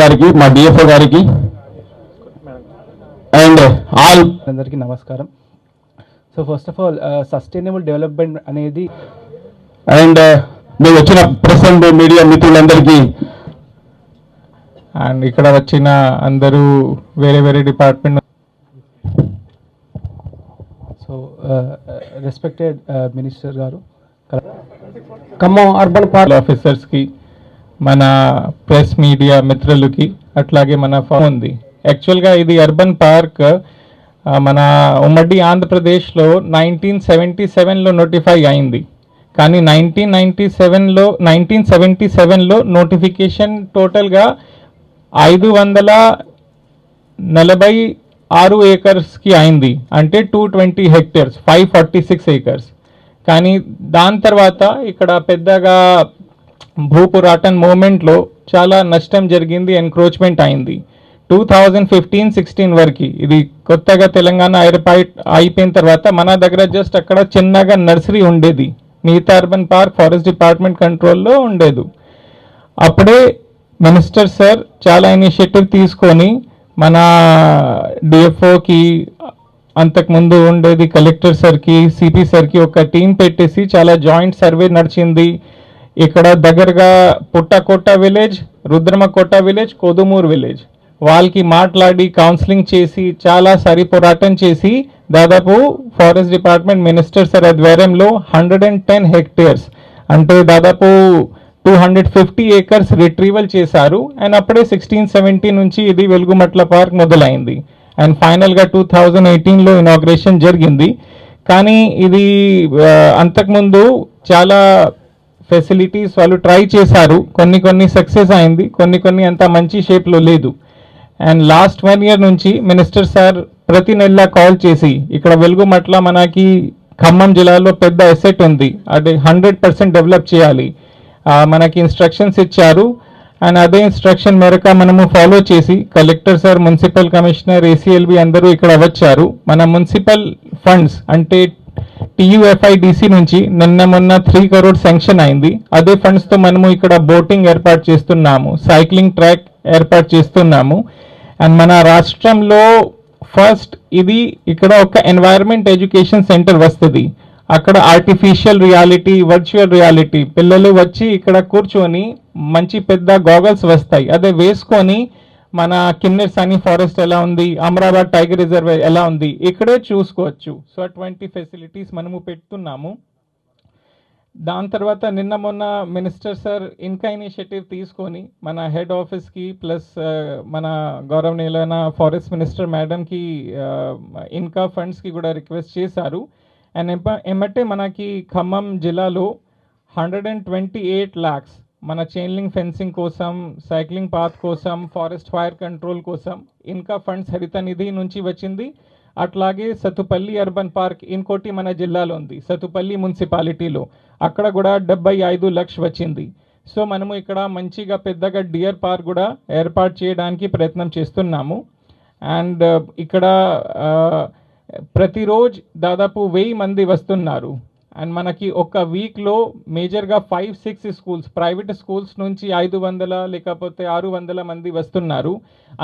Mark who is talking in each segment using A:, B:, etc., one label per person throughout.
A: గారికి మా డిఎఫ్ఓ గారికి. అండ్ ఆల్
B: అందరికీ నమస్కారం. So first of all sustainable development అనేది
A: అండ్ మీరు వచ్చిన ప్రెస్ అండ్ మీడియా మిత్రులందరికీ.
B: అండ్ ఇక్కడ వచ్చిన అందరూ వేరే వేరే డిపార్ట్మెంట్. సో రెస్పెక్టెడ్ మినిస్టర్ గారు.
C: ఖమ్మం అర్బన్ పార్క్
B: ఆఫీసర్స్కి మన ప్రెస్ మీడియా మిత్రులకి అట్లాగే మన ఫోన్ ఉంది యాక్చువల్గా ఇది అర్బన్ పార్క్ మన ఉమ్మడి ఆంధ్రప్రదేశ్లో నైన్టీన్ సెవెంటీ సెవెన్లో నోటిఫై అయింది. కానీ నైన్టీన్ నైంటీ సెవెన్లో నైన్టీన్ సెవెంటీ సెవెన్లో నోటిఫికేషన్ టోటల్గా ఐదు వందల నలభై ఆరు ఏకర్స్కి అయింది. అంటే two twenty hectares five forty six acres కానీ దాని తర్వాత ఇక్కడ పెద్దగా భూపురాటన్ మూమెంట్లో చాలా నష్టం జరిగింది ఎన్క్రోచ్మెంట్ అయింది. టూ థౌజండ్ ఫిఫ్టీన్ సిక్స్టీన్ వరకు ఇది కొత్తగా తెలంగాణ ఏర్పాటు అయిపోయిన తర్వాత మన దగ్గర జస్ట్ అక్కడ చిన్నగా నర్సరీ ఉండేది. మిగతా అర్బన్ పార్క్ ఫారెస్ట్ డిపార్ట్మెంట్ కంట్రోల్లో ఉండేది. అప్పుడే మినిస్టర్ సార్ చాలా ఇనిషియేటివ్ తీసుకొని మన డిఎఫ్ఓకి అంతకుముందు ఉండేది కలెక్టర్ సార్కి సిపి సార్కి ఒక టీం పెట్టేసి చాలా జాయింట్ సర్వే నడిచింది. ఇక్కడ దగ్గరగా Puttakota village Rudramakota village Kodumuru village. వాళ్ళకి మాట్లాడి కౌన్సిలింగ్ చేసి చాలా సరి పోరాటం చేసి దాదాపు ఫారెస్ట్ డిపార్ట్మెంట్ మినిస్టర్ సార్ ఆధ్వర్యంలో హండ్రెడ్ అండ్ టెన్ హెక్టేర్స్ అంటే దాదాపు two hundred fifty acres retrieval చేశారు. అండ్ అప్పుడే సిక్స్టీన్ సెవెంటీ నుంచి ఇది వెలుగుమట్ల పార్క్ మొదలైంది. అండ్ ఫైనల్గా టూ థౌజండ్ ఎయిటీన్లో ఇనాగ్రేషన్ జరిగింది. కానీ ఇది అంతకుముందు చాలా ఫెసిలిటీస్ వాళ్ళు ట్రై చేశారు. కొన్ని కొన్ని సక్సెస్ అయింది. కొన్ని కొన్ని అంత మంచి షేప్లో లేదు. అండ్ లాస్ట్ వన్ ఇయర్ నుంచి మినిస్టర్ సార్ ప్రతి నెల కాల్ చేసి ఇక్కడ వెలుగుమట్ల మనకి ఖమ్మం జిల్లాలో పెద్ద ఎసెట్ ఉంది. అది హండ్రెడ్ పర్సెంట్ డెవలప్ చేయాలి. మనకి ఇన్స్ట్రక్షన్స్ ఇచ్చారు. అండ్ అదే ఇన్స్ట్రక్షన్ మేరకు మనము ఫాలో చేసి collector sir municipal commissioner ACLB అందరూ ఇక్కడ వచ్చారు. మన మున్సిపల్ ఫండ్స్ అంటే టీయూఎఫ్ఐడిసి నుంచి నిన్న మొన్న త్రీ కరోడ్ శాంక్షన్ అయింది. అదే ఫండ్స్తో మనము ఇక్కడ బోటింగ్ ఏర్పాటు చేస్తున్నాము. సైక్లింగ్ ట్రాక్ ఏర్పాటు చేస్తున్నాము. అండ్ మన రాష్ట్రంలో ఫస్ట్ ఇది ఇక్కడ ఒక ఎన్వైరన్మెంట్ ఎడ్యుకేషన్ సెంటర్ వస్తుంది. అక్కడ ఆర్టిఫిషియల్ రియాలిటీ వర్చువల్ రియాలిటీ పిల్లలు వచ్చి ఇక్కడ కూర్చొని మంచి పెద్ద గాగల్స్ వస్తాయి. అదే వేసుకొని మన కిన్నెర్ సనీ ఫారెస్ట్ ఎలా ఉంది? అమరాబాద్ టైగర్ రిజర్వ్ ఎలా ఉంది? ఇక్కడే చూసుకోవచ్చు. సో అటువంటి ఫెసిలిటీస్ మనము పెడుతున్నాము. దాని తర్వాత నిన్న మొన్న మినిస్టర్ సార్ ఇంకా ఇనిషియేటివ్ తీసుకొని మన హెడ్ ఆఫీస్కి ప్లస్ మన గౌరవనీయులైన ఫారెస్ట్ మినిస్టర్ మేడంకి ఇన్కా ఫండ్స్కి కూడా రిక్వెస్ట్ చేశారు. అండ్ ఎమ్మటే మనకి ఖమ్మం జిల్లాలో hundred and twenty eight lakhs మన చైన్లింగ్ ఫెన్సింగ్ కోసం సైక్లింగ్ పాత్ కోసం ఫారెస్ట్ ఫైర్ కంట్రోల్ కోసం ఇంకా ఫండ్స్ హరిత నిధి నుంచి వచ్చింది. అట్లాగే సతుపల్లి అర్బన్ పార్క్ ఇంకోటి మన జిల్లాలో ఉంది. సతుపల్లి మున్సిపాలిటీలో. అక్కడ కూడా డెబ్బై ఐదు లక్ష వచ్చింది. సో మనము ఇక్కడ మంచిగా పెద్దగా డియర్ పార్క్ కూడా ఏర్పాటు చేయడానికి ప్రయత్నం చేస్తున్నాము. అండ్ ఇక్కడ ప్రతిరోజు దాదాపు వెయ్యి మంది వస్తున్నారు. అండ్ మనకి ఒక వీక్లో మేజర్గా five six schools private schools నుంచి ఐదు వందల లేకపోతే ఆరు వందల మంది వస్తున్నారు.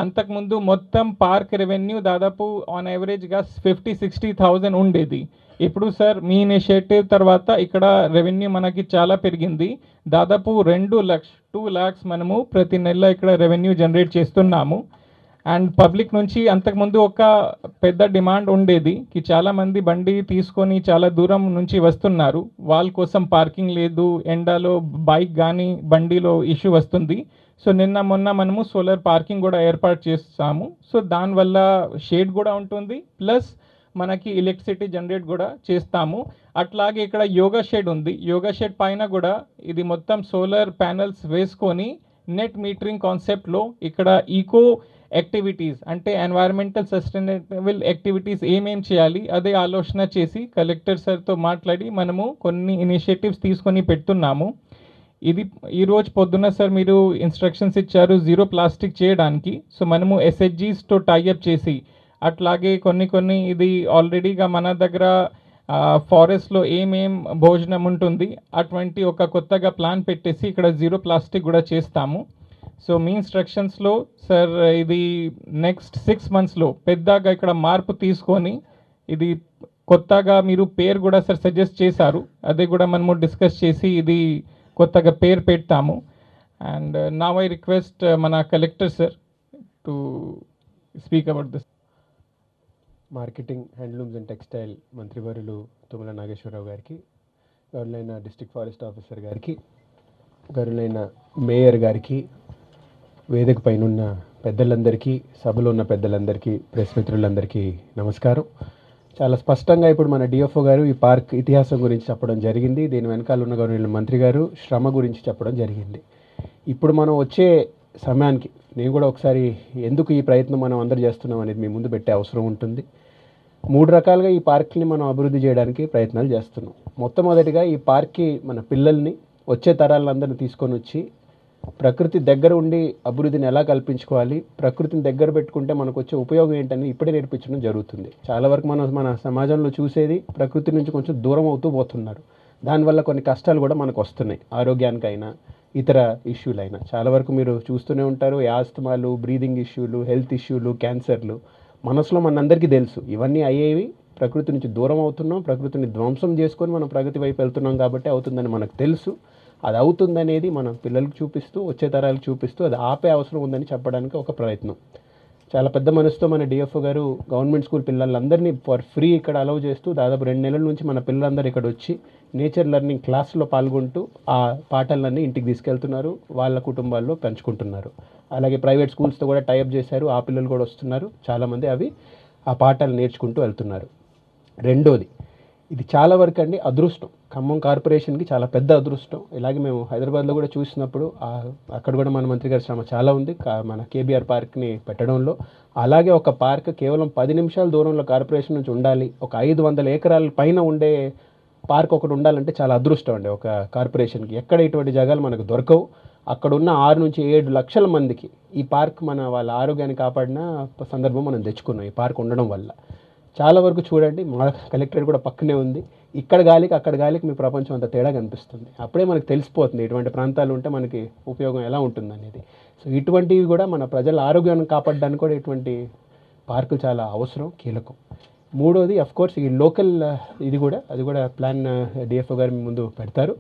B: అంతకుముందు మొత్తం పార్క్ రెవెన్యూ దాదాపు ఆన్ యావరేజ్గా ఫిఫ్టీ సిక్స్టీ థౌజండ్ ఉండేది. ఇప్పుడు సార్ మీ ఇనిషియేటివ్ తర్వాత ఇక్కడ రెవెన్యూ మనకి చాలా పెరిగింది. దాదాపు రెండు లక్ష టూ ల్యాక్స్ మనము ప్రతి నెల ఇక్కడ రెవెన్యూ జనరేట్ చేస్తున్నాము. అండ్ పబ్లిక్ నుంచి అంతకుముందు ఒక పెద్ద డిమాండ్ ఉండేది కి చాలామంది బండి తీసుకొని చాలా దూరం నుంచి వస్తున్నారు. వాళ్ళ కోసం పార్కింగ్ లేదు. ఎండలో బైక్ కానీ బండిలో ఇష్యూ వస్తుంది. సో నిన్న మొన్న మనము సోలార్ పార్కింగ్ కూడా ఏర్పాటు చేస్తాము సో దానివల్ల షేడ్ కూడా ఉంటుంది. ప్లస్ మనకి ఎలక్ట్రిసిటీ జనరేట్ కూడా చేస్తాము. అట్లాగే ఇక్కడ యోగా షెడ్ ఉంది. యోగా షెడ్ పైన కూడా ఇది మొత్తం సోలార్ ప్యానల్స్ వేసుకొని నెట్ మీటరింగ్ కాన్సెప్ట్లో ఇక్కడ ఈకో యాక్టివిటీస్ అంటే ఎన్వైరన్మెంటల్ సస్టైనబుల్ యాక్టివిటీస్ ఏమేం చేయాలి అదే ఆలోచన చేసి కలెక్టర్ సార్తో మాట్లాడి మనము కొన్ని ఇనిషియేటివ్స్ తీసుకొని పెడుతున్నాము. ఇది ఈరోజు పొద్దున్న సార్ మీరు ఇన్స్ట్రక్షన్స్ ఇచ్చారు జీరో ప్లాస్టిక్ చేయడానికి. సో మనము ఎస్హెచ్జీస్తో టైఅప్ చేసి అట్లాగే కొన్ని కొన్ని ఇది ఆల్రెడీగా మన దగ్గర ఫారెస్ట్లో ఏమేం భోజనం ఉంటుంది అటువంటి ఒక కొత్తగా ప్లాన్ పెట్టేసి ఇక్కడ జీరో ప్లాస్టిక్ కూడా చేస్తాము. సో మీ ఇన్స్ట్రక్షన్స్లో సార్ ఇది నెక్స్ట్ సిక్స్ మంత్స్లో పెద్దగా ఇక్కడ మార్పు తీసుకొని ఇది కొత్తగా మీరు పేరు కూడా సార్ సజెస్ట్ చేశారు. అదే కూడా మనము డిస్కస్ చేసి ఇది కొత్తగా పేరు పెడతాము. అండ్ నా ఐ రిక్వెస్ట్ మన collector sir to speak about this
D: marketing handlooms and textile మంత్రివర్యులు తుమ్మల నాగేశ్వరరావు గారికి గౌరవైన డిస్ట్రిక్ట్ ఫారెస్ట్ ఆఫీసర్ గారికి గౌరవైన మేయర్ గారికి వేదిక పైన ఉన్న పెద్దలందరికీ సభలో ఉన్న పెద్దలందరికీ ప్రెస్ మిత్రులందరికీ నమస్కారం. చాలా స్పష్టంగా ఇప్పుడు మన డిఎఫ్ఓ గారు ఈ పార్క్ ఇతిహాసం గురించి చెప్పడం జరిగింది. దీని వెనకాల ఉన్న గౌరవ మంత్రి గారు శ్రమ గురించి చెప్పడం జరిగింది. ఇప్పుడు మనం వచ్చే సమయానికి నేను కూడా ఒకసారి ఎందుకు ఈ ప్రయత్నం మనం అందరు చేస్తున్నాం అనేది మీ ముందు పెట్టే అవసరం ఉంటుంది. మూడు రకాలుగా ఈ పార్క్ని మనం అభివృద్ధి చేయడానికి ప్రయత్నాలు చేస్తున్నాం. మొట్టమొదటిగా ఈ పార్క్కి మన పిల్లల్ని వచ్చే తరాలందరినీ తీసుకొని వచ్చి ప్రకృతి దగ్గర ఉండి అభివృద్ధిని ఎలా కల్పించుకోవాలి? ప్రకృతిని దగ్గర పెట్టుకుంటే మనకు వచ్చే ఉపయోగం ఏంటని ఇప్పుడే నేర్పించడం జరుగుతుంది. చాలా వరకు మనం మన సమాజంలో చూసేది ప్రకృతి నుంచి కొంచెం దూరం అవుతూ పోతున్నారు. దానివల్ల కొన్ని కష్టాలు కూడా మనకు వస్తున్నాయి ఆరోగ్యానికైనా ఇతర ఇష్యూలైనా. చాలా వరకు మీరు చూస్తూనే ఉంటారు యాస్తమాలు బ్రీదింగ్ ఇష్యూలు హెల్త్ ఇష్యూలు క్యాన్సర్లు. మనసులో మనందరికీ తెలుసు ఇవన్నీ అయ్యేవి ప్రకృతి నుంచి దూరం అవుతున్నాం ప్రకృతిని ధ్వంసం చేసుకొని మనం ప్రగతి వైపు వెళ్తున్నాం కాబట్టి అవుతుందని మనకు తెలుసు. అది అవుతుందనేది మనం పిల్లలకు చూపిస్తూ వచ్చే తరాలకు చూపిస్తూ అది ఆపే అవసరం ఉందని చెప్పడానికి ఒక ప్రయత్నం. చాలా పెద్ద మనసుతో మన డిఎఫ్ఓ గారు గవర్నమెంట్ స్కూల్ పిల్లలందరినీ ఫర్ ఫ్రీ ఇక్కడ అలౌ చేస్తూ దాదాపు రెండు నెలల నుంచి మన పిల్లలందరూ ఇక్కడ వచ్చి నేచర్ లెర్నింగ్ క్లాస్లో పాల్గొంటూ ఆ పాఠాలన్నీ ఇంటికి తీసుకెళ్తున్నారు వాళ్ళ కుటుంబాల్లో పెంచుకుంటున్నారు. అలాగే ప్రైవేట్ స్కూల్స్తో కూడా టైఅప్ చేశారు ఆ పిల్లలు కూడా వస్తున్నారు చాలామంది అవి ఆ పాఠాలు నేర్చుకుంటూ వెళ్తున్నారు. రెండోది ఇది చాలా వరకు అండి అదృష్టం. ఖమ్మం కార్పొరేషన్కి చాలా పెద్ద అదృష్టం. ఇలాగే మేము హైదరాబాద్లో కూడా చూసినప్పుడు అక్కడ కూడా మన మంత్రి గారి శ్రమ చాలా ఉంది. కా- మన కేబీఆర్ పార్క్ని పెట్టడంలో. అలాగే ఒక పార్క్ కేవలం పది నిమిషాల దూరంలో కార్పొరేషన్ నుంచి ఉండాలి. ఒక ఐదు వందల ఎకరాల పైన ఉండే పార్క్ ఒకటి ఉండాలంటే చాలా అదృష్టం అండి ఒక కార్పొరేషన్కి. ఎక్కడ ఇటువంటి జాగాలు మనకు దొరకవు. అక్కడ ఉన్న ఆరు నుంచి ఏడు లక్షల మందికి ఈ పార్క్ మన వాళ్ళ ఆరోగ్యాన్ని కాపాడిన సందర్భం మనం తెచ్చుకున్నాం ఈ పార్క్ ఉండడం వల్ల. చాలా వరకు చూడండి మా కలెక్టరేట్ కూడా పక్కనే ఉంది. ఇక్కడ గాలికి అక్కడ గాలికి మీ ప్రపంచం అంత తేడా కనిపిస్తుంది అప్పుడే మనకు తెలిసిపోతుంది ఇటువంటి ప్రాంతాలు ఉంటే మనకి ఉపయోగం ఎలా ఉంటుంది అనేది సో ఇటువంటివి కూడా మన ప్రజల ఆరోగ్యాన్ని కాపాడడానికి కూడా ఇటువంటి పార్కులు చాలా అవసరం కీలకం. మూడోది అఫ్ కోర్స్ ఈ లోకల్ ఇది కూడా అది కూడా ప్లాన్ డిఎఫ్ఓ గారు ముందు పెడతారు.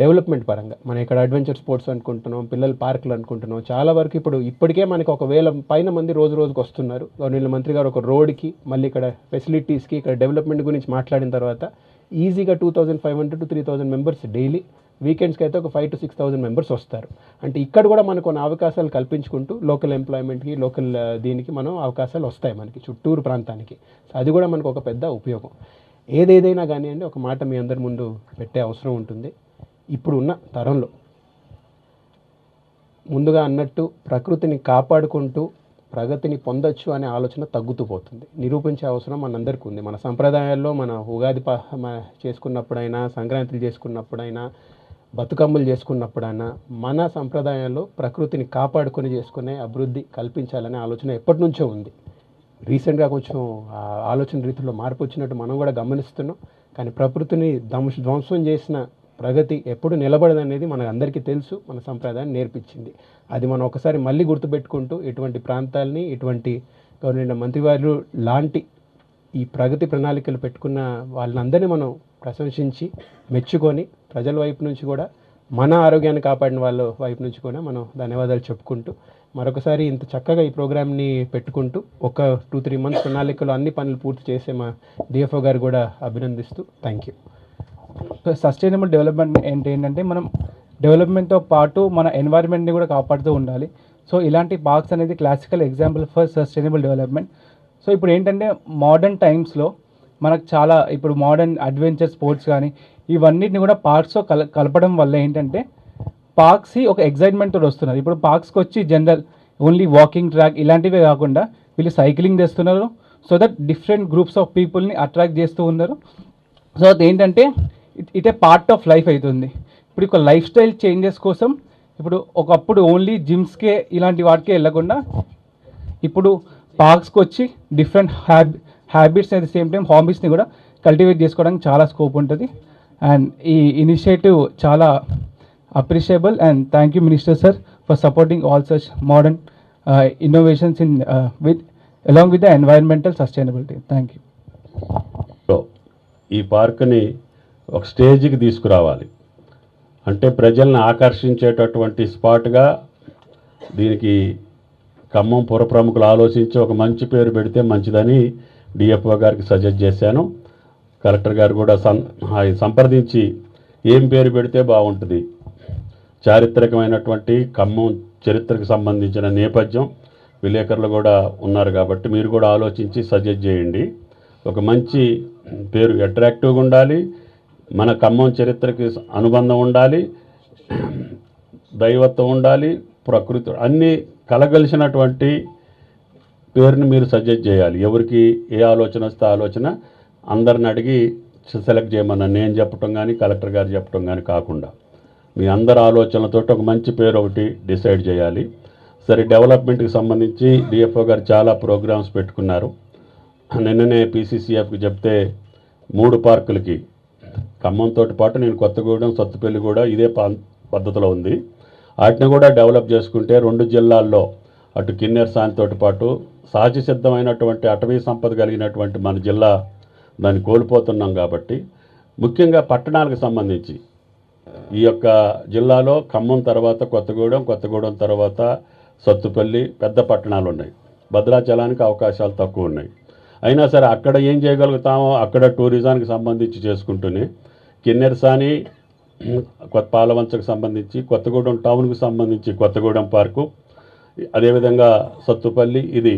D: డెవలప్మెంట్ పరంగా. మనం ఇక్కడ అడ్వెంచర్ స్పోర్ట్స్ అనుకుంటున్నాం పిల్లల పార్కులు అనుకుంటున్నాం. చాలా వరకు ఇప్పుడు ఇప్పటికే మనకి ఒక వేల పైన మంది రోజు రోజుకు వస్తున్నారు. గవర్నమెంట్ మంత్రి గారు ఒక రోడ్కి మళ్ళీ ఇక్కడ ఫెసిలిటీస్కి ఇక్కడ డెవలప్మెంట్ గురించి మాట్లాడిన తర్వాత ఈజీగా two thousand five hundred to three thousand members daily వీకెండ్స్కి అయితే ఒక five to six thousand members వస్తారు. అంటే ఇక్కడ కూడా మనకు కొన్ని అవకాశాలు కల్పించుకుంటూ లోకల్ ఎంప్లాయ్మెంట్కి లోకల్ దీనికి మనం అవకాశాలు వస్తాయి మనకి చుట్టూరు ప్రాంతానికి. సో అది కూడా మనకు ఒక పెద్ద ఉపయోగం. ఏదేదైనా కానివ్వండి ఒక మాట మీ అందరి ముందు పెట్టే అవసరం ఉంటుంది. ఇప్పుడు ఉన్న తరంలో. ముందుగా అన్నట్టు ప్రకృతిని కాపాడుకుంటూ ప్రగతిని పొందొచ్చు అనే ఆలోచన తగ్గుతూ పోతుంది. నిరూపించే అవసరం మనందరికీ ఉంది. మన సంప్రదాయాల్లో మన ఉగాది ప చేసుకున్నప్పుడైనా సంక్రాంతులు చేసుకున్నప్పుడైనా బతుకమ్మలు చేసుకున్నప్పుడైనా మన సంప్రదాయాల్లో ప్రకృతిని కాపాడుకొని చేసుకునే అభివృద్ధి కల్పించాలనే ఆలోచన ఎప్పటి నుంచో ఉంది. రీసెంట్గా కొంచెం ఆలోచన రీతిలో మార్పు వచ్చినట్టు మనం కూడా గమనిస్తున్నాం. కానీ ప్రకృతిని ధ్వంస ధ్వంసం చేసిన ప్రగతి ఎప్పుడు నిలబడదనేది మనకు అందరికీ తెలుసు మన సంప్రదాయం నేర్పించింది. అది మనం ఒకసారి మళ్ళీ గుర్తుపెట్టుకుంటూ ఇటువంటి ప్రాంతాలని ఇటువంటి గవర్నమెంట్ మంత్రివారు లాంటి ఈ ప్రగతి ప్రణాళికలు పెట్టుకున్న వాళ్ళందరినీ మనం ప్రశంసించి మెచ్చుకొని ప్రజల వైపు నుంచి కూడా మన ఆరోగ్యాన్ని కాపాడిన వాళ్ళ వైపు నుంచి కూడా మనం ధన్యవాదాలు చెప్పుకుంటూ మరొకసారి ఇంత చక్కగా ఈ ప్రోగ్రామ్ని పెట్టుకుంటూ ఒక టూ త్రీ మంత్స్ ప్రణాళికలో అన్ని పనులు పూర్తి చేసే మా డిఎఫ్ఓ గారు కూడా అభినందిస్తూ థ్యాంక్ యూ.
E: సస్టైనబుల్ డెవలప్మెంట్ ఏంటి ఏంటంటే మనం డెవలప్మెంట్తో పాటు మన ఎన్వైర్న్మెంట్ని కూడా కాపాడుతూ ఉండాలి. సో ఇలాంటి పార్క్స్ అనేది classical example for sustainable development so ఇప్పుడు ఏంటంటే మోడర్న్ టైమ్స్లో మనకు చాలా ఇప్పుడు మోడర్న్ అడ్వెంచర్ స్పోర్ట్స్ కానీ ఇవన్నిటిని కూడా పార్క్స్తో కల కలపడం వల్ల ఏంటంటే పార్క్స్ ఒక ఎగ్జైట్మెంట్తో వస్తున్నారు. ఇప్పుడు పార్క్స్కి వచ్చి జనరల్ ఓన్లీ వాకింగ్ ట్రాక్ ఇలాంటివే కాకుండా వీళ్ళు సైక్లింగ్ చేస్తున్నారు. So that different groups of పీపుల్ని అట్రాక్ట్ చేస్తూ ఉన్నారు. సో అది ఏంటంటే it it a part of life అవుతుంది ఇప్పుడు ఒక లైఫ్ స్టైల్ చేంజెస్ కోసం ఇప్పుడు ఒకప్పుడు ఓన్లీ జిమ్స్కే ఇలాంటి వాటికే వెళ్ళకుండా ఇప్పుడు పార్క్స్కి వచ్చి different హ్యాబి habits at the same time హాబీస్ని కూడా కల్టివేట్ చేసుకోవడానికి చాలా స్కోప్ ఉంటుంది. అండ్ ఈ ఇనిషియేటివ్ చాలా appreciable and thank you minister sir for supporting all such modern innovations in with along with the environmental sustainability thank you
F: ఈ పార్కుని ఒక స్టేజ్కి తీసుకురావాలి. అంటే ప్రజల్ని ఆకర్షించేటటువంటి స్పాట్గా దీనికి ఖమ్మం పుర ప్రముఖులు ఆలోచించి ఒక మంచి పేరు పెడితే మంచిదని డిఎఫ్ఓ గారికి సజెస్ట్ చేశాను. కలెక్టర్ గారు కూడా సం సంప్రదించి ఏం పేరు పెడితే బాగుంటుంది. చారిత్రకమైనటువంటి ఖమ్మం చరిత్రకు సంబంధించిన నేపథ్యం విలేకరులు కూడా ఉన్నారు కాబట్టి మీరు కూడా ఆలోచించి సజెస్ట్ చేయండి. ఒక మంచి పేరు అట్రాక్టివ్గా ఉండాలి. మన ఖమ్మం చరిత్రకి అనుబంధం ఉండాలి దైవత్వం ఉండాలి ప్రకృతి అన్నీ కలగలిసినటువంటి పేరుని మీరు సజెస్ట్ చేయాలి. ఎవరికి ఏ ఆలోచన వస్తే ఆలోచన అందరిని అడిగి సెలెక్ట్ చేయమన్నా. నేను చెప్పటం కానీ కలెక్టర్ గారు చెప్పటం కానీ కాకుండా. మీ అందరి ఆలోచనలతో ఒక మంచి పేరు ఒకటి డిసైడ్ చేయాలి. సరే డెవలప్మెంట్కి సంబంధించి డిఎఫ్ఓ గారు చాలా ప్రోగ్రామ్స్ పెట్టుకున్నారు. నిన్ననే పీసీసీఎఫ్కి చెప్తే మూడు పార్కులకి ఖమ్మంతో పాటు నేను కొత్తగూడెం సత్తుపల్లి కూడా ఇదే పద్ధతిలో ఉంది. వాటిని కూడా డెవలప్ చేసుకుంటే రెండు జిల్లాల్లో అటు కిన్నెర సాయంతో పాటు సహజ సిద్ధమైనటువంటి అటవీ సంపద కలిగినటువంటి మన జిల్లా దాన్ని కోల్పోతున్నాం కాబట్టి ముఖ్యంగా పట్టణాలకు సంబంధించి. ఈ యొక్క జిల్లాలో ఖమ్మం తర్వాత కొత్తగూడెం కొత్తగూడెం తర్వాత సత్తుపల్లి పెద్ద పట్టణాలు ఉన్నాయి. భద్రాచలానికి అవకాశాలు తక్కువ ఉన్నాయి. అయినా సరే అక్కడ ఏం చేయగలుగుతామో అక్కడ టూరిజానికి సంబంధించి చేసుకుంటూనే కిన్నెరసాని కొత్త పాలవంచకు సంబంధించి కొత్తగూడెం టౌన్కు సంబంధించి కొత్తగూడెం పార్కు. అదేవిధంగా సత్తుపల్లి ఇది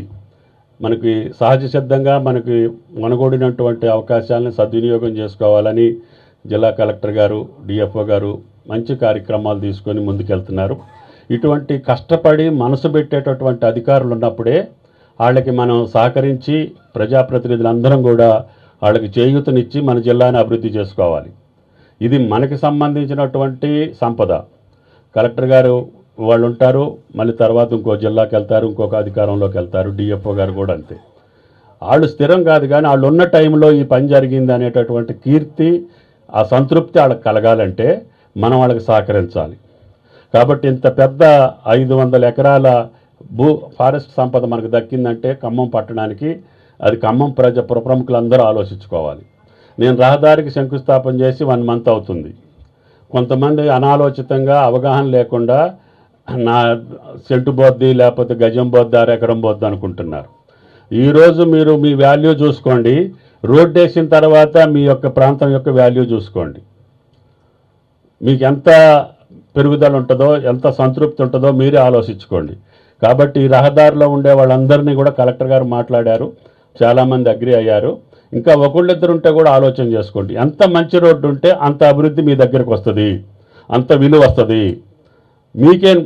F: మనకి సహజ సిద్ధంగా మనకి మనగూడినటువంటి అవకాశాలను సద్వినియోగం చేసుకోవాలని జిల్లా కలెక్టర్ గారు డిఎఫ్ఓ గారు మంచి కార్యక్రమాలు తీసుకొని ముందుకెళ్తున్నారు. ఇటువంటి కష్టపడి మనసు పెట్టేటటువంటి అధికారులు ఉన్నప్పుడే వాళ్ళకి మనం సహకరించి ప్రజాప్రతినిధులందరం కూడా వాళ్ళకి చేయూతనిచ్చి మన జిల్లాని అభివృద్ధి చేసుకోవాలి. ఇది మనకి సంబంధించినటువంటి సంపద. కలెక్టర్ గారు వాళ్ళు ఉంటారు మళ్ళీ తర్వాత ఇంకో జిల్లాకి వెళ్తారు ఇంకొక అధికారంలోకి వెళ్తారు డిఎఫ్ఓ గారు కూడా అంతే. వాళ్ళు స్థిరం కాదు కానీ వాళ్ళు ఉన్న టైంలో ఈ పని జరిగింది అనేటటువంటి కీర్తి ఆ సంతృప్తి వాళ్ళకి కలగాలంటే మనం వాళ్ళకి సహకరించాలి. కాబట్టి ఇంత పెద్ద ఐదు వందల ఎకరాల భూ ఫారెస్ట్ సంపద మనకు దక్కిందంటే ఖమ్మం పట్టణానికి అది ఖమ్మం ప్రజ ప్రముఖులందరూ ఆలోచించుకోవాలి. నేను రహదారికి శంకుస్థాపన చేసి వన్ మంత్ అవుతుంది. కొంతమంది అనాలోచితంగా అవగాహన లేకుండా నా సెంటు బొద్ది లేకపోతే గజం బొద్ది ఎకరం బొద్ది అనుకుంటున్నారు. ఈరోజు మీరు మీ వాల్యూ చూసుకోండి. రోడ్ వేసిన తర్వాత మీ యొక్క ప్రాంతం యొక్క వాల్యూ చూసుకోండి. మీకు ఎంత పెరుగుదల ఉంటుందో ఎంత సంతృప్తి ఉంటుందో మీరే ఆలోచించుకోండి. కాబట్టి ఈ రహదారిలో ఉండే వాళ్ళందరినీ కూడా కలెక్టర్ గారు మాట్లాడారు. చాలామంది అగ్రి అయ్యారు. ఇంకా ఒకళ్ళిద్దరు ఉంటే కూడా ఆలోచన చేసుకోండి. ఎంత మంచి రోడ్డు ఉంటే అంత అభివృద్ధి మీ దగ్గరకు వస్తుంది. అంత విలువ వస్తుంది. మీకేం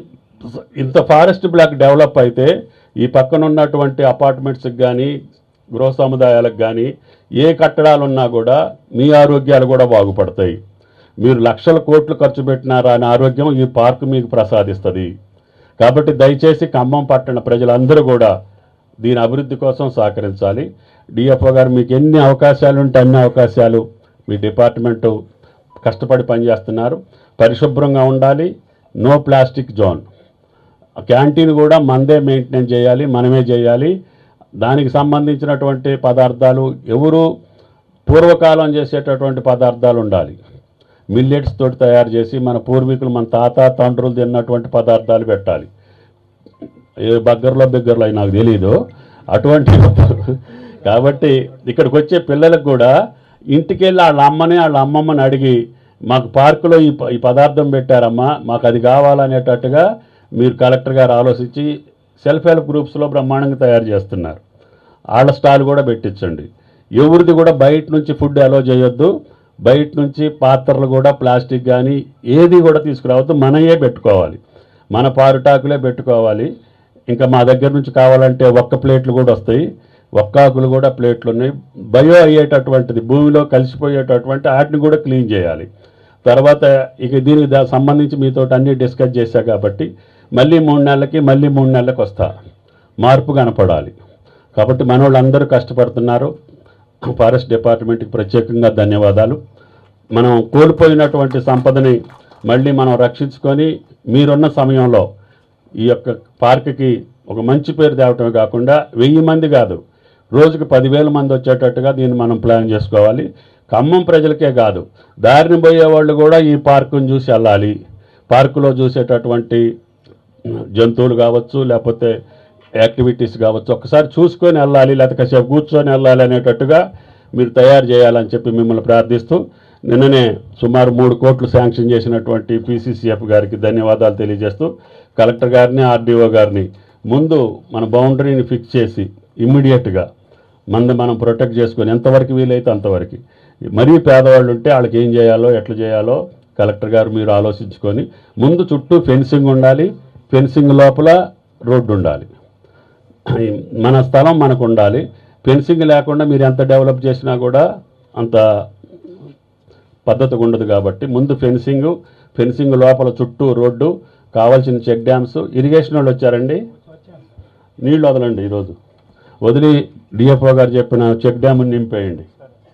F: ఇంత ఫారెస్ట్ బ్లాక్ డెవలప్ అయితే ఈ పక్కన ఉన్నటువంటి అపార్ట్మెంట్స్కి కానీ గృహ సముదాయాలకు కానీ ఏ కట్టడాలు ఉన్నా కూడా మీ ఆరోగ్యాలు కూడా బాగుపడతాయి. మీరు లక్షల కోట్లు ఖర్చు పెట్టినారా అని ఆరోగ్యం ఈ పార్క్ మీకు ప్రసాదిస్తుంది. కాబట్టి దయచేసి ఖమ్మం పట్టణ ప్రజలందరూ కూడా దీని అభివృద్ధి కోసం సహకరించాలి. డిఎఫ్ఓ గారు మీకు ఎన్ని అవకాశాలు ఉంటే అన్ని అవకాశాలు మీ డిపార్ట్మెంటు కష్టపడి పనిచేస్తున్నారు. పరిశుభ్రంగా ఉండాలి. No plastic zone. క్యాంటీన్ కూడా మందే మెయింటైన్ చేయాలి మనమే చేయాలి. దానికి సంబంధించినటువంటి పదార్థాలు ఎవరు పూర్వకాలం చేసేటటువంటి పదార్థాలు ఉండాలి. మిల్లెట్స్ తోటి తయారు చేసి మన పూర్వీకులు మన తాత తండ్రులు తిన్నటువంటి పదార్థాలు పెట్టాలి. ఏ బగ్గర్లో బిగ్గర్లో అయి నాకు తెలియదు అటువంటి కాబట్టి ఇక్కడికి వచ్చే పిల్లలకు కూడా ఇంటికి వెళ్ళి వాళ్ళ అమ్మని వాళ్ళ అమ్మమ్మని అడిగి మాకు పార్కులో ఈ ప- ఈ పదార్థం పెట్టారమ్మా మాకు అది కావాలనేటట్టుగా మీరు కలెక్టర్ గారు ఆలోచించి సెల్ఫ్ హెల్ప్ గ్రూప్స్లో బ్రహ్మాండంగా తయారు చేస్తున్నారు. వాళ్ళ స్టాల్ కూడా పెట్టించండి. ఎవరిది కూడా బయట నుంచి ఫుడ్ అలో చేయొద్దు. బయట నుంచి పాత్రలు కూడా ప్లాస్టిక్ కానీ ఏది కూడా తీసుకురావద్దు. మనయే పెట్టుకోవాలి. మన పారుటాకులే పెట్టుకోవాలి. ఇంకా మా దగ్గర నుంచి కావాలంటే ఒక్క ప్లేట్లు కూడా వస్తాయి. ఒక్కాకులు కూడా ప్లేట్లు ఉన్నాయి. బయో అయ్యేటటువంటిది భూమిలో కలిసిపోయేటటువంటి వాటిని కూడా క్లీన్ చేయాలి. తర్వాత ఇక దీనికి సంబంధించి మీతో అన్నీ డిస్కస్ చేశా కాబట్టి మళ్ళీ మూడు నెలలకి మళ్ళీ మూడు నెలలకు వస్తా. మార్పు కనపడాలి. కాబట్టి మనవాళ్ళందరూ కష్టపడుతున్నారు. ఫారెస్ట్ డిపార్ట్మెంట్కి ప్రత్యేకంగా ధన్యవాదాలు. మనం కోల్పోయినటువంటి సంపదని మళ్ళీ మనం రక్షించుకొని మీరున్న సమయంలో ఈ యొక్క పార్క్కి ఒక మంచి పేరు తేవటమే కాకుండా వెయ్యి మంది కాదు. రోజుకి పదివేల మంది వచ్చేటట్టుగా దీన్ని మనం ప్లాన్ చేసుకోవాలి. ఖమ్మం ప్రజలకే కాదు. దారిని పోయే వాళ్ళు కూడా ఈ పార్కును చూసి వెళ్ళాలి. పార్కులో చూసేటటువంటి జంతువులు కావచ్చు లేకపోతే యాక్టివిటీస్ కావచ్చు ఒకసారి చూసుకొని వెళ్ళాలి లేకపోతే కాసేపు కూర్చొని వెళ్ళాలి అనేటట్టుగా మీరు తయారు చేయాలని చెప్పి మిమ్మల్ని ప్రార్థిస్తూ నిన్ననే సుమారు మూడు కోట్లు శాంక్షన్ చేసినటువంటి పీసీసీఎఫ్ గారికి ధన్యవాదాలు తెలియజేస్తూ కలెక్టర్ గారిని ఆర్డీఓ గారిని ముందు మన బౌండరీని ఫిక్స్ చేసి ఇమ్మీడియట్గా మంది మనం ప్రొటెక్ట్ చేసుకొని ఎంతవరకు వీలైతే అంతవరకు. మరీ పేదవాళ్ళు ఉంటే వాళ్ళకి ఏం చేయాలో ఎట్లా చేయాలో కలెక్టర్ గారు మీరు ఆలోచించుకొని ముందు చుట్టూ ఫెన్సింగ్ ఉండాలి ఫెన్సింగ్ లోపల రోడ్డు ఉండాలి. మన స్థలం మనకు ఉండాలి. ఫెన్సింగ్ లేకుండా మీరు ఎంత డెవలప్ చేసినా కూడా అంత పద్ధతిగా ఉండదు కాబట్టి ముందు ఫెన్సింగ్ ఫెన్సింగ్ లోపల చుట్టూ రోడ్డు కావాల్సిన చెక్ డ్యామ్స్. ఇరిగేషన్ వాళ్ళు వచ్చారండి. నీళ్ళు వదలండి ఈరోజు. వదిలి డిఎఫ్ఓ గారు చెప్పిన చెక్ డ్యామ్ని నింపేయండి.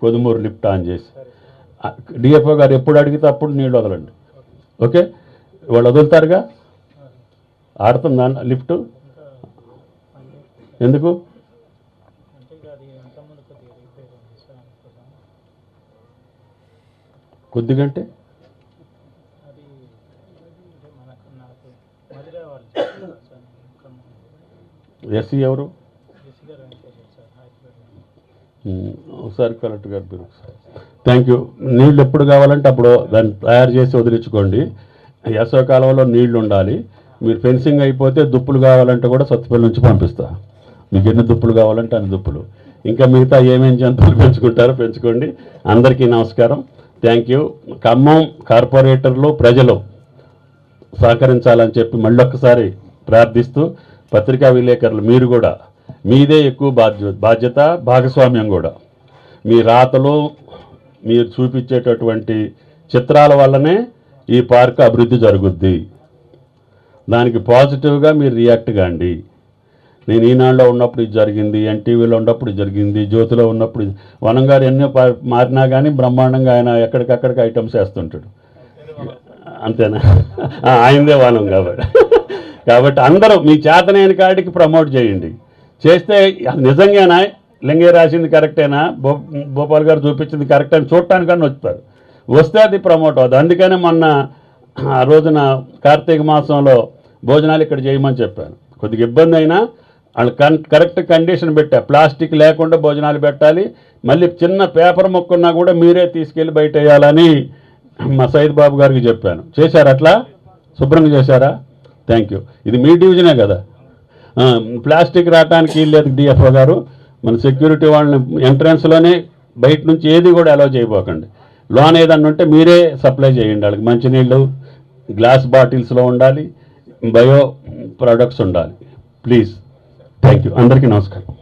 F: కొదుమూరు లిఫ్ట్ ఆన్ చేసి. డిఎఫ్ఓ గారు ఎప్పుడు అడిగితే అప్పుడు నీళ్ళు వదలండి. ఓకే? వాళ్ళు వదులుతారుగా? ఆడుతుందా లిఫ్ట్? ఎందుకు? కొద్దిగంటే? ఎస్సీ ఎవరు? ఒకసారి కలెక్టర్ గారు మీరు థ్యాంక్ యూ నీళ్ళు ఎప్పుడు కావాలంటే అప్పుడు దాన్ని తయారు చేసి వదిలించుకోండి. కాలంలో నీళ్ళు ఉండాలి. మీరు ఫెన్సింగ్ అయిపోతే దుప్పులు కావాలంటే కూడా సత్తుపల్లి నుంచి పంపిస్తా. మీకు ఎన్ని దుప్పులు కావాలంటే అన్ని దుప్పులు. ఇంకా మిగతా ఏమేమి జంతువులు పెంచుకుంటారో పెంచుకోండి. అందరికీ నమస్కారం. థ్యాంక్ యూ ఖమ్మం కార్పొరేటర్లు ప్రజలు సహకరించాలని చెప్పి మళ్ళొక్కసారి ప్రార్థిస్తూ పత్రికా విలేకరులు మీరు కూడా. మీదే ఎక్కువ బాధ్య బాధ్యత భాగస్వామ్యం కూడా. మీ రాతలు మీరు చూపించేటటువంటి చిత్రాల వల్లనే ఈ పార్క్ అభివృద్ధి జరుగుద్ది. దానికి పాజిటివ్గా మీరు రియాక్ట్ కాండి. నేను ఈనాడులో ఉన్నప్పుడు ఇది జరిగింది ఎన్టీవీలో ఉన్నప్పుడు ఇది జరిగింది జ్యోతిలో ఉన్నప్పుడు వనం గారు ఎన్నో మారినా కానీ బ్రహ్మాండంగా ఆయన ఎక్కడికక్కడికి ఐటమ్స్ వేస్తుంటాడు. అంతేనా? ఆయనదే వనం కాబట్టి. కాబట్టి అందరూ మీ చేతనైన కాడికి ప్రమోట్ చేయండి. చేస్తే నిజంగానే నిజంగానా? లింగే రాసింది కరెక్టేనా? భో భోపాల్ గారు చూపించింది కరెక్ట్ అని చూడటానికన్నా వచ్చారు వస్తే అది ప్రమోట్ అవుతుంది అందుకనే మొన్న ఆ రోజున కార్తీక మాసంలో భోజనాలు ఇక్కడ చేయమని చెప్పాను. కొద్దిగా ఇబ్బంది అయినా వాళ్ళు కన్ కరెక్ట్ కండిషన్ పెట్టా ప్లాస్టిక్ లేకుండా భోజనాలు పెట్టాలి. మళ్ళీ చిన్న పేపర్ మొక్కున్నా కూడా మీరే తీసుకెళ్ళి బయట వేయాలని మా సైద్ బాబు గారికి చెప్పాను. చేశారు అట్లా? శుభ్రంగా చేశారా? థ్యాంక్ యూ ఇది మీ డివిజనే కదా. ప్లాస్టిక్ రావటానికి లేదు డిఎఫ్ఓ గారు. మన సెక్యూరిటీ వాళ్ళని ఎంట్రన్స్లోనే బయట నుంచి ఏది కూడా అలౌ చేయబోకండి. లోన్ ఏదన్నా ఉంటే మీరే సప్లై చేయండి వాళ్ళకి. మంచినీళ్ళు గ్లాస్ బాటిల్స్లో ఉండాలి బయో ప్రొడక్ట్స్ ఉండాలి. ప్లీజ్. థ్యాంక్ యూ అందరికీ నమస్కారం.